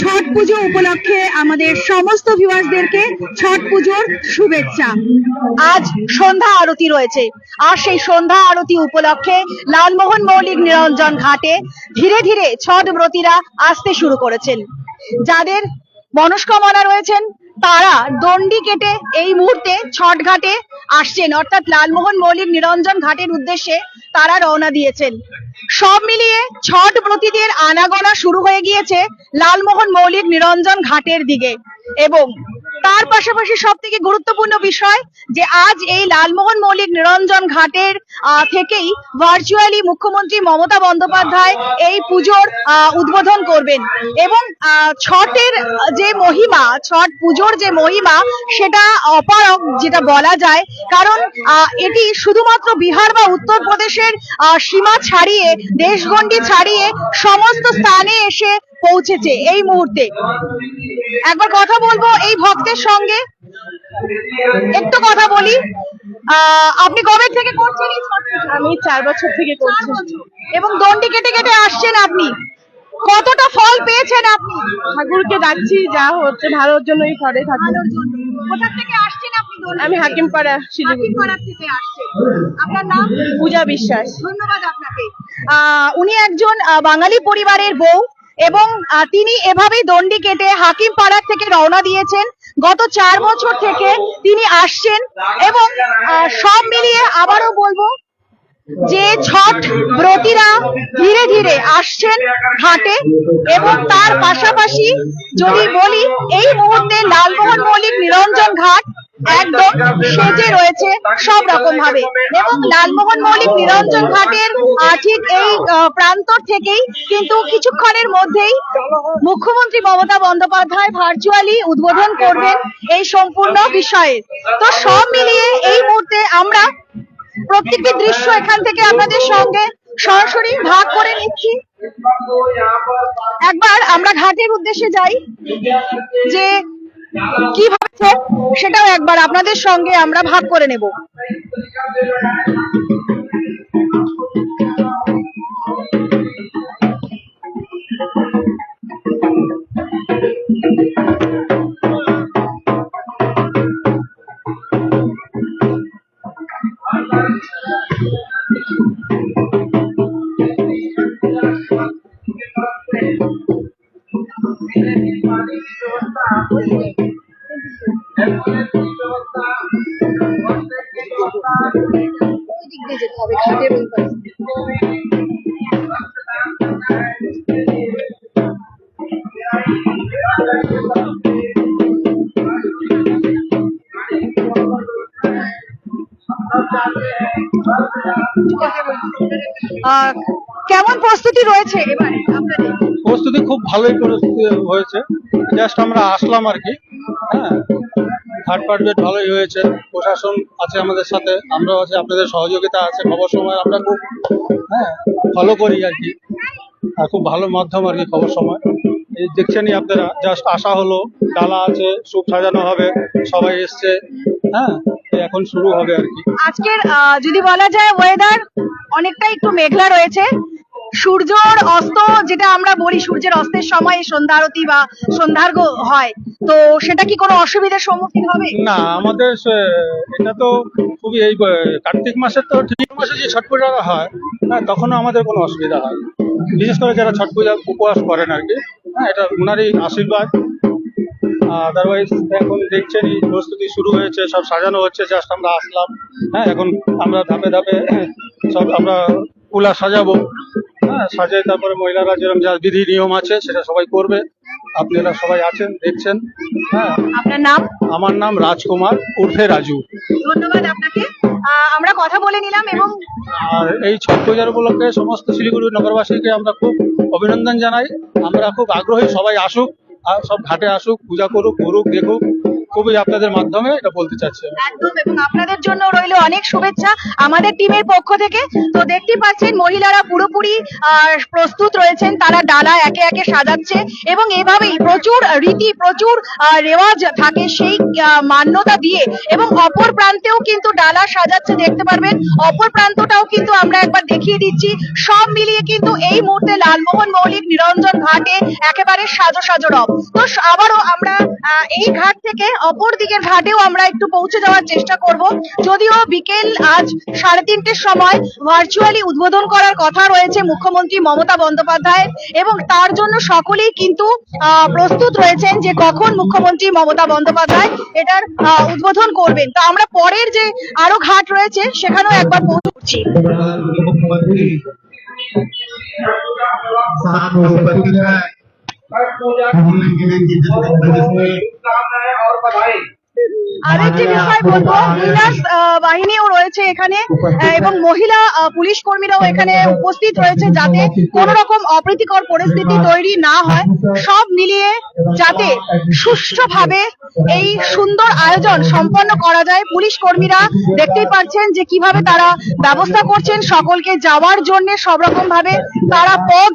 ছট পুজো উপলক্ষে আমাদের সমস্ত ভিউয়ার্সদেরকে ছট পুজোর শুভেচ্ছা। আজ সন্ধ্যা আরতি রয়েছে। আর সেই সন্ধ্যা আরতি উপলক্ষে লালমোহন মৌলিক নিরঞ্জন ঘাটে ধীরে ধীরে ছট ব্রতীরা আসতে শুরু করেছেন। যাদের মনস্কামনা রয়েছেন তারা দণ্ডি কেটে এই মুহূর্তে ছট ঘাটে আসছেন। অর্থাৎ লালমোহন মৌলিক নিরঞ্জন ঘাটের উদ্দেশ্যে তারা রওনা দিয়েছেন। সব মিলিয়ে ছট ব্রতীদের আনাগোনা শুরু হয়ে গিয়েছে লালমোহন মৌলিক নিরঞ্জন ঘাটের দিকে এবং তার পাশাপাশি সব থেকে গুরুত্বপূর্ণ বিষয় যে আজ এই লালমোহন মৌলিক নিরঞ্জন ঘাটের থেকেই ভার্চুয়ালি মুখ্যমন্ত্রী মমতা বন্দ্যোপাধ্যায় এই পুজোর উদ্বোধন করবেন। এবং ছটের যে মহিমা, ছট পুজোর যে মহিমা, সেটা অপারক যেটা বলা যায়, কারণ এটি শুধুমাত্র বিহার বা উত্তরপ্রদেশের সীমা ছাড়িয়ে, দেশগণ্ডি ছাড়িয়ে সমস্ত স্থানে এসে পৌঁছেছে এই মুহূর্তে। একবার কথা বলব এই ভক্তের সঙ্গে। একটু কথা বলি। আহ, আপনি কবে থেকে করছেন? আমি চার বছর থেকে করছি। এবং দণ্ডি কেটে কেটে আসছেন আপনি। কতটা ফল পেয়েছেন আপনি? ঠাকুরকে ডাকছি যা হচ্ছে ভালোর জন্যই করে ঠাকুর। জন্য। কোথা থেকে আসছেন আপনি আমি হাকিমপাড়া হাকিমপাড়া থেকে আসছেন। আপনার নাম? পূজা বিশ্বাস। ধন্যবাদ আপনাকে। আহ, উনি একজন বাঙালি পরিবারের বউ। এবং তিনি এভাবেই দণ্ডি কেটে হাকিম পাড়ার থেকে রওনা দিয়েছেন। গত চার বছর থেকে তিনি আসছেন এবং সব মিলিয়ে আবারও বলব যে ছট ব্রতীরা ধীরে ধীরে আসছেন ঘাটে এবং তার পাশাপাশি যদি বলি, এই মুহূর্তে লালমোহন মৌলিক নিরঞ্জন ঘাট একদম সেজে রয়েছে সব রকম ভাবে এবং লালমোহন মৌলিক নিরঞ্জন ঘাটের ঠিক এই প্রান্তর থেকেই কিন্তু কিছুক্ষণের মধ্যেই মুখ্যমন্ত্রী মমতা বন্দ্যোপাধ্যায় ভার্চুয়ালি উদ্বোধন করবেন এই সম্পূর্ণ বিষয়ে। তো সব মিলিয়ে এই মুহূর্তে আমরা প্রত্যেকটি দৃশ্য এখান থেকে আপনাদের সঙ্গে সরাসরি ভাগ করে নিচ্ছি। একবার আমরা ঘাটের উদ্দেশ্যে যাই, যে কি ভাবছে? সেটাও একবার আপনাদের সঙ্গে আমরা ভাগ করে নেব। দিক দিয়ে যেতে হবে ঘাটের ওই পাশে। আহ, কেমন প্রস্তুতি রয়েছে এবারে আপনাদের? প্রস্তুতি খুব ভালোই প্রস্তুতি হয়েছে। জাস্ট আমরা আসলাম আর কি হ্যাঁ। থার্ড পার্ট বেড ভালোই হয়েছে প্রশাসন আছে আমাদের সাথে আমরাও আছে আপনাদের সহযোগিতা আছে খবর সময় আমরা খুব হ্যাঁ ফলো করি আর কি। আর খুব ভালো মাধ্যম আর কি খবর সময়। এই দেখছেনই আপনারা জাস্ট আসা হলো ডালা আছে স্যুপ সাজানো হবে সবাই এসছে হ্যাঁ এখন শুরু হবে আর কি। আজকের যদি বলা যায় ওয়েদার অনেকটা একটু মেঘলা রয়েছে সূর্যর অস্ত যেটা আমরা বলি সূর্যের অস্তের সময় সন্ধ্যা আরতি বা সন্ধ্যার্ঘ হয়, তো সেটা কি কোনো অসুবিধার সম্মুখীন হবে? না, আমাদের এটা তো খুবই এই, কার্তিক মাসে তো ঠিক মাসে যে ছট পূজা হয় হ্যাঁ তখনও আমাদের কোনো অসুবিধা হয়। বিশেষ করে যারা ছট পূজা উপবাস করেন আর কি হ্যাঁ এটা ওনারই আশীর্বাদ। আদারওয়াইজ এখন দেখছেনই, প্রস্তুতি শুরু হয়েছে, সব সাজানো হচ্ছে জাস্ট আমরা আসলাম হ্যাঁ এখন আমরা ধাপে ধাপে, সব আমরা কুলা সাজাবো। হ্যাঁ সাজাই তারপরে মহিলারা যেরকম যা বিধি নিয়ম আছে সেটা সবাই করবে। আপনারা সবাই আছেন দেখছেন। হ্যাঁ আপনার নাম? আমার নাম রাজকুমার উর্ফে রাজু। ধন্যবাদ আপনাকে। আহ, আমরা কথা বলে নিলাম এবং আর এই ছট পূজার উপলক্ষে সমস্ত শিলিগুড়ি নগরবাসীকে আমরা খুব অভিনন্দন জানাই। আমরা খুব আগ্রহী সবাই আসুক আর সব ঘাটে আসুক পূজা করুক ঘুরুক দেখুক। খুবই আপনাদের মাধ্যমে এটা বলতে চাচ্ছি। একদম, এবং আপনাদের জন্য রইল অনেক শুভেচ্ছা আমাদের টিমের পক্ষ থেকে। তো দেখতে পাচ্ছেন, মহিলারা পুরোপুরি প্রস্তুত রয়েছেন, তারা ডালা একে একে সাজাচ্ছে, এবং এভাবেই প্রচুর রীতি, প্রচুর রেওয়াজ থাকে সেই মান্যতা দিয়ে। এবং অপর প্রান্তেও কিন্তু ডালা সাজাচ্ছে, দেখতে পারবেন, অপর প্রান্তটাও কিন্তু আমরা একবার দেখিয়ে দিচ্ছি। সব মিলিয়ে কিন্তু এই মুহূর্তে লালমোহন মৌলিক, নিরঞ্জন ঘাটে একেবারে সাজো সাজো রব। তো আবারও আমরা এই ঘাট থেকে অপর দিকের ঘাটেও আমরা একটু পৌঁছে যাওয়ার চেষ্টা করব যদিও বিকেল আজ সাড়ে তিনটের সময় ভার্চুয়ালি উদ্বোধন করার কথা রয়েছে মুখ্যমন্ত্রী মমতা বন্দ্যোপাধ্যায় এবং তার জন্য সকলেই কিন্তু আহ, প্রস্তুত রয়েছেন যে কখন মুখ্যমন্ত্রী মমতা বন্দ্যোপাধ্যায় এটার আহ, উদ্বোধন করবেন তো আমরা পরের যে আরো ঘাট রয়েছে সেখানেও একবার পৌঁছছি मुख्यमंत्री सात उपस्थित है घूमने के लिए की বাহিনীও রয়েছে এখানে এবং মহিলা পুলিশ কর্মীরাও এখানে উপস্থিত রয়েছে যাতে কোন রকম অপ্রীতিকর পরিস্থিতি তৈরি না হয়। সব মিলিয়ে যাতে সুষ্ঠুভাবে এই সুন্দর আয়োজন সম্পন্ন করা যায়। পুলিশ কর্মীরা দেখতেই পাচ্ছেন যে কীভাবে তারা ব্যবস্থা করছেন সকলকে যাওয়ার জন্য। সব রকম ভাবে তারা পথ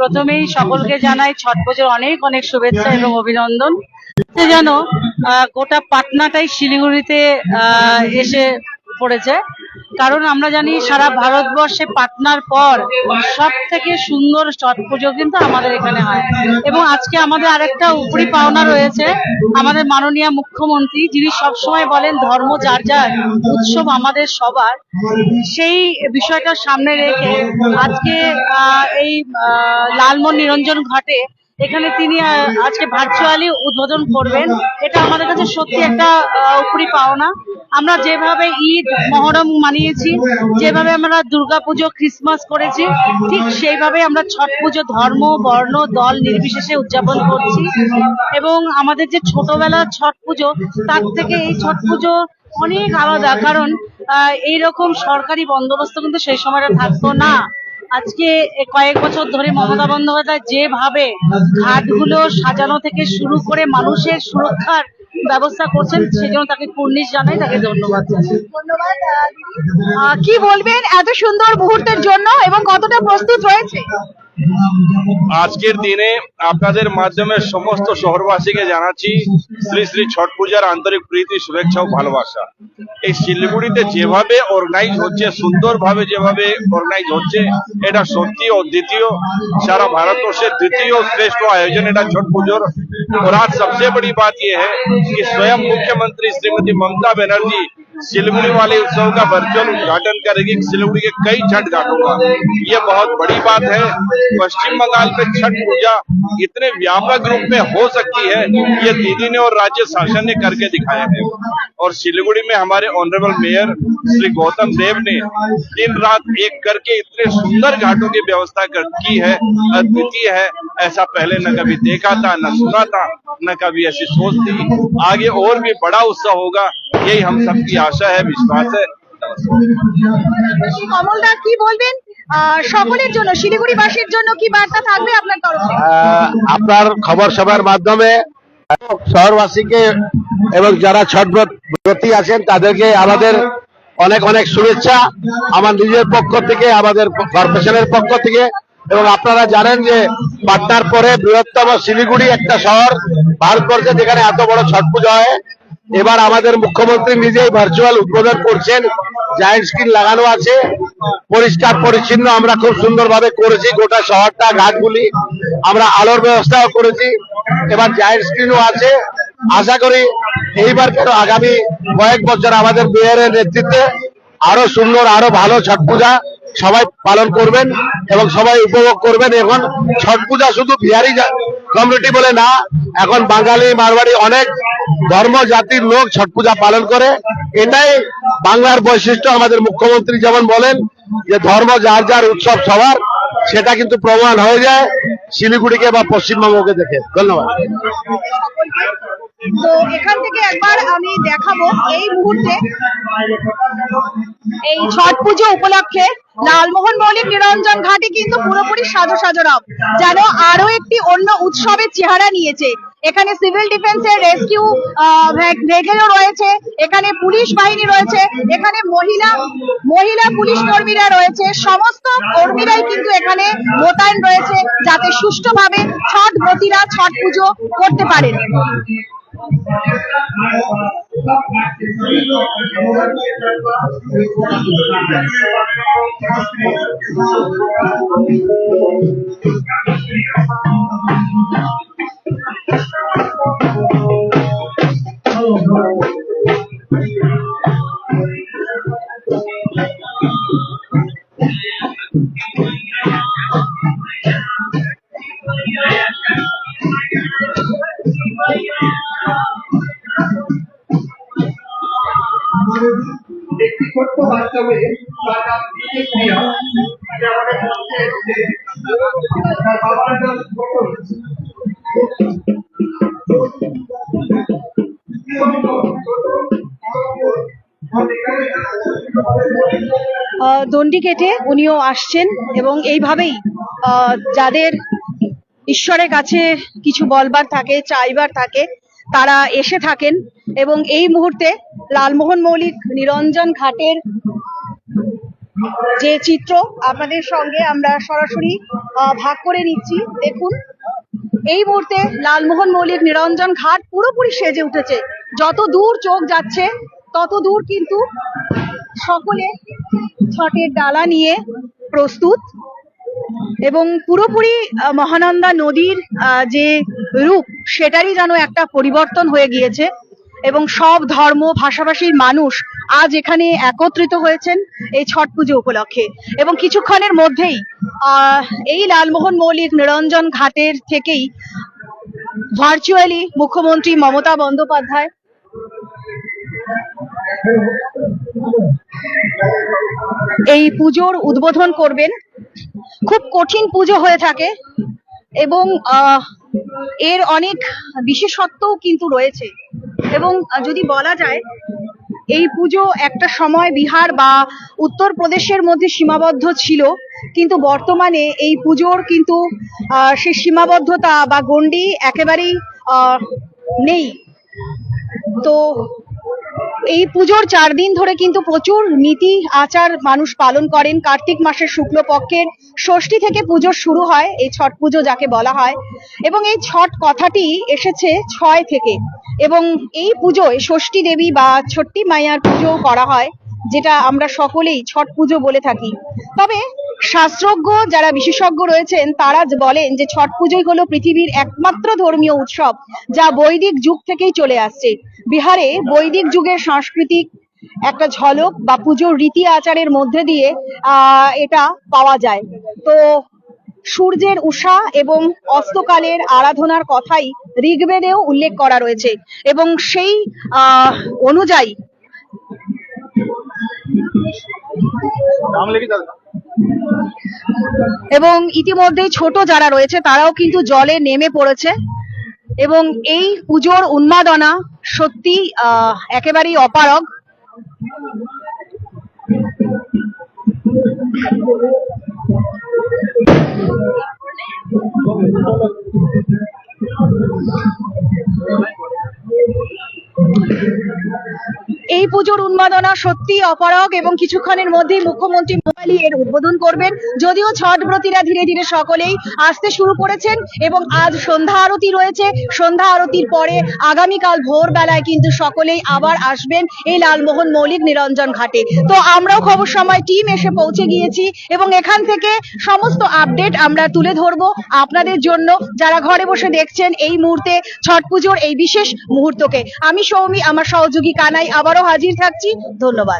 প্রথমেই সকলকে জানাই ছট পুজোর অনেক অনেক শুভেচ্ছা এবং অভিনন্দন। যেন গোটা পাটনাটাই শিলিগুড়িতে এসে পড়েছে। কারণ আমরা জানি সারা ভারতবর্ষে পাটনার পর সব থেকে সুন্দর ছট পুজো কিন্তু আমাদের এখানে হয়। এবং আজকে আমাদের আরেকটা উপরি পাওনা রয়েছে আমাদের মাননীয় মুখ্যমন্ত্রী যিনি সবসময় বলেন ধর্ম যার যার উৎসব আমাদের সবার। সেই বিষয়টা সামনে রেখে আজকে এই আহ, লালমোহন নিরঞ্জন ঘাটে এখানে তিনি আজকে ভার্চুয়ালি উদ্বোধন করবেন। এটা আমাদের কাছে সত্যি একটা উপরি পাওনা। আমরা যেভাবে ঈদ, মহরম মানিয়েছি, যেভাবে আমরা দুর্গাপুজো ক্রিসমাস করেছি, ঠিক সেইভাবে আমরা ছট পুজো, ধর্ম, বর্ণ, দল নির্বিশেষে উদযাপন করছি। এবং আমাদের যে ছোটবেলার ছট পুজো, তার থেকে এই ছট পুজো অনেক আলাদা। কারণ এইরকম সরকারি বন্দোবস্ত কিন্তু সেই সময়টা থাকতো না। আজকে কয়েক বছর ধরে মমতা বন্দ্যোপাধ্যায় যেভাবে ঘাটগুলো সাজানো থেকে শুরু করে মানুষের সুরক্ষার ব্যবস্থা করছেন সেজন্য তাকে কুর্নিশ জানাই, তাকে ধন্যবাদ ধন্যবাদ কি বলবেন এত সুন্দর মুহূর্তের জন্য এবং কতটা প্রস্তুত রয়েছে? আজকের দিনে আপনাদের মাধ্যমে সমস্ত শহরবাসীকে জানাচ্ছি শ্রী শ্রী ছট পূজার আন্তরিক প্রীতি শুভেচ্ছা ও ভালোবাসা এই শিলিগুড়িতে যেভাবে অর্গানাইজ হচ্ছে সুন্দরভাবে যেভাবে অর্গানাইজ হচ্ছে এটা সত্যি অদ্বিতীয় সারা ভারতবর্ষের দ্বিতীয় শ্রেষ্ঠ আয়োজন এটা ছট পুজোর और आज सबसे बड़ी बात यह है कि स्वयं मुख्यमंत्री श्रीमती ममता बनर्जी सिलगुड़ी वाले उत्सव का वर्चुअल उद्घाटन करेगी। सिलगुड़ी के कई छठ घाटों का। ये बहुत बड़ी बात है। पश्चिम बंगाल में छठ पूजा इतने व्यापक रूप में हो सकती है ये दीदी ने और राज्य शासन ने करके दिखाया है। और सिलीगुड़ी में हमारे ऑनरेबल मेयर श्री गौतम देव ने दिन रात एक करके इतने सुंदर घाटों की व्यवस्था कर, की है। अद्वितीय है। ऐसा पहले न कभी देखा था न सुना था न कभी ऐसी सोच थी। आगे और भी बड़ा उत्सव होगा। यही हम सबकी आशा है विश्वास है কমলদা কি বলবেন আহ, সকলের জন্য শিলিগুড়িবাসীর জন্য কি বার্তা থাকবে আপনার তরফ থেকে আহ, আপনার খবর সভার মাধ্যমে শহরবাসীকে এবং যারা ছট ব্রত- ব্রতী আছেন তাদেরকে আমাদের অনেক অনেক শুভেচ্ছা আমার নিজের পক্ষ থেকে আমাদের কর্পোরেশনের পক্ষ থেকে এবং আপনারা জানেন যে পাটনার পরে বৃহত্তম শিলিগুড়ি একটা শহর ভারতবর্ষে যেখানে এত বড় ছট পুজো হয় এবার আমাদের মুখ্যমন্ত্রী নিজেই ভার্চুয়াল উদ্বোধন করছেন। জায়েন্ট স্ক্রিন লাগানো আছে। পরিষ্কার, পরিচ্ছন্ন আমরা খুব সুন্দরভাবে করেছি। গোটা শহরটা, ঘাটগুলি আমরা আলোর ব্যবস্থাও করেছি। এবার জায়েন্ট স্ক্রিনও আছে। আশা করি এইবার কেন আগামী কয়েক বছর আমাদের মেয়রের নেতৃত্বে আরও সুন্দর, আরও ভালো ছট পূজা সবাই পালন করবেন এবং সবাই উপভোগ করবেন। এখন ছট পূজা শুধু বিহারি কমিউনিটি বলে না, এখন বাঙালি মারবাড়ি অনেক ধর্ম জাতির লোক ছট পূজা পালন করে। এটাই বাংলার বৈশিষ্ট্য। আমাদের মুখ্যমন্ত্রী যেমন বলেন যে ধর্ম যার যার উৎসব সবার, সেটা কিন্তু প্রমাণ হয়ে যায় শিলিগুড়িকে বা পশ্চিমবঙ্গকে দেখে। ধন্যবাদ। তো এখান থেকে একবার আমি দেখাবো এই মুহূর্তে। এই ছট পুজো উপলক্ষে লালমোহন মৌলিক নিরঞ্জন ঘাটে কিন্তু পুরোপুরি সাজো সাজো রব, যেন আরও একটি অন্য উৎসবের চেহারা নিয়েছে। এখানে সিভিল ডিফেন্সের রেস্কিউ ভেগেলও রয়েছে। এখানে পুলিশ বাহিনী রয়েছে। এখানে মহিলা মহিলা পুলিশ কর্মীরা রয়েছে। সমস্ত কর্মীরাই কিন্তু এখানে মোতায়েন রয়েছে যাতে সুষ্ঠুভাবে ছট ব্রতীরা ছট পুজো করতে পারেন একটি ছোট্ট বাচ্চা মেয়ে দণ্ডি কেটে উনিও আসছেন এবং এইভাবেই যাদের ঈশ্বরের কাছে কিছু বলবার থাকে, চাইবার থাকে, তারা এসে থাকেন এবং এই মুহূর্তে লালমোহন মৌলিক নিরঞ্জন ঘাটের যে চিত্র আপনাদের সঙ্গে আমরা সরাসরি ভাগ করে নিচ্ছি। দেখুন, এই মুহূর্তে লালমোহন মৌলিক নিরঞ্জন ঘাট পুরোপুরি সেজে উঠেছে। যত দূর চোখ যাচ্ছে, তত দূর কিন্তু সকলে ছটের ডালা নিয়ে প্রস্তুত। এবং পুরোপুরি মহানন্দা নদীর যে রূপ, সেটারই যেন একটা পরিবর্তন হয়ে গিয়েছে এবং সব ধর্ম, ভাষাভাষীর মানুষ আজ এখানে একত্রিত হয়েছেন এই ছট পুজো উপলক্ষে। এবং কিছুক্ষণের মধ্যেই এই লালমোহন মৌলিক নিরঞ্জন ঘাটের থেকেই ভার্চুয়ালি মুখ্যমন্ত্রী মমতা বন্দ্যোপাধ্যায় এই পুজোর উদ্বোধন করবেন। খুব কঠিন পুজো হয়ে থাকে এবং এর অনেক বিশেষত্বও কিন্তু রয়েছে। এবং যদি বলা যায়, এই পুজো একটা সময় বিহার বা উত্তরপ্রদেশের মধ্যে সীমাবদ্ধ ছিল, কিন্তু বর্তমানে এই পুজোর কিন্তু সেই সীমাবদ্ধতা বা গণ্ডি একেবারেই নেই। তো এই পুজোর চার দিন ধরে কিন্তু প্রচুর নীতি আচার মানুষ পালন করেন। কার্তিক মাসের শুক্লপক্ষের ষষ্ঠী থেকে পুজো শুরু হয়, এই ছট পুজো যাকে বলা হয়। এবং এই ছট কথাটি এসেছে ছয় থেকে। এবং এই পুজোয় ষষ্ঠী দেবী বা ছট্টি মাইয়ার পুজো করা হয়। যেটা আমরা সকলেই ছট পুজো বলে থাকি। তবে শাস্ত্রজ্ঞ যারা বিশেষজ্ঞ রয়েছেন, তারা বলেন যে ছট পুজোই হলো পৃথিবীর একমাত্র ধর্মীয় উৎসব, যা বৈদিক যুগ থেকেই চলে আসছে। বিহারে বৈদিক যুগের সাংস্কৃতিক একটা ঝলক বা পুজোর রীতি আচারের মধ্যে দিয়ে এটা পাওয়া যায়। তো সূর্যের উষা এবং অস্তকালের আরাধনার কথাই ঋগ্বেদেও উল্লেখ করা রয়েছে। এবং সেই অনুযায়ী এবং ইতিমধ্যেই ছোট যারা রয়েছে, তারাও কিন্তু জলে নেমে পড়েছে। এবং এই পুজোর উন্মাদনা সত্যি একেবারেই অপারগ। এই পুজোর উন্মাদনা সত্যি অপারগ এবং কিছুক্ষণের মধ্যেই মুখ্যমন্ত্রী মোবাইলি এর উদ্বোধন করবেন। যদিও ছটব্রতীরা ধীরে ধীরে সকলেই আসতে শুরু করেছেন এবং আজ সন্ধ্যা আরতি রয়েছে। সন্ধ্যা আরতির পরে আগামীকাল ভোরবেলায় কিন্তু সকলেই আবার আসবেন এই লালমোহন মৌলিক নিরঞ্জন ঘাটে। তো আমরাও খবর সময় টিম এসে পৌঁছে গিয়েছি এবং এখান থেকে সমস্ত আপডেট আমরা তুলে ধরবো আপনাদের জন্য। যারা ঘরে বসে দেখছেন এই মুহূর্তে ছট পুজোর এই বিশেষ মুহূর্তকে। আমি সৌমি আমার সহযোগী কানাই আবারও হাজির থাকছি। ধন্যবাদ।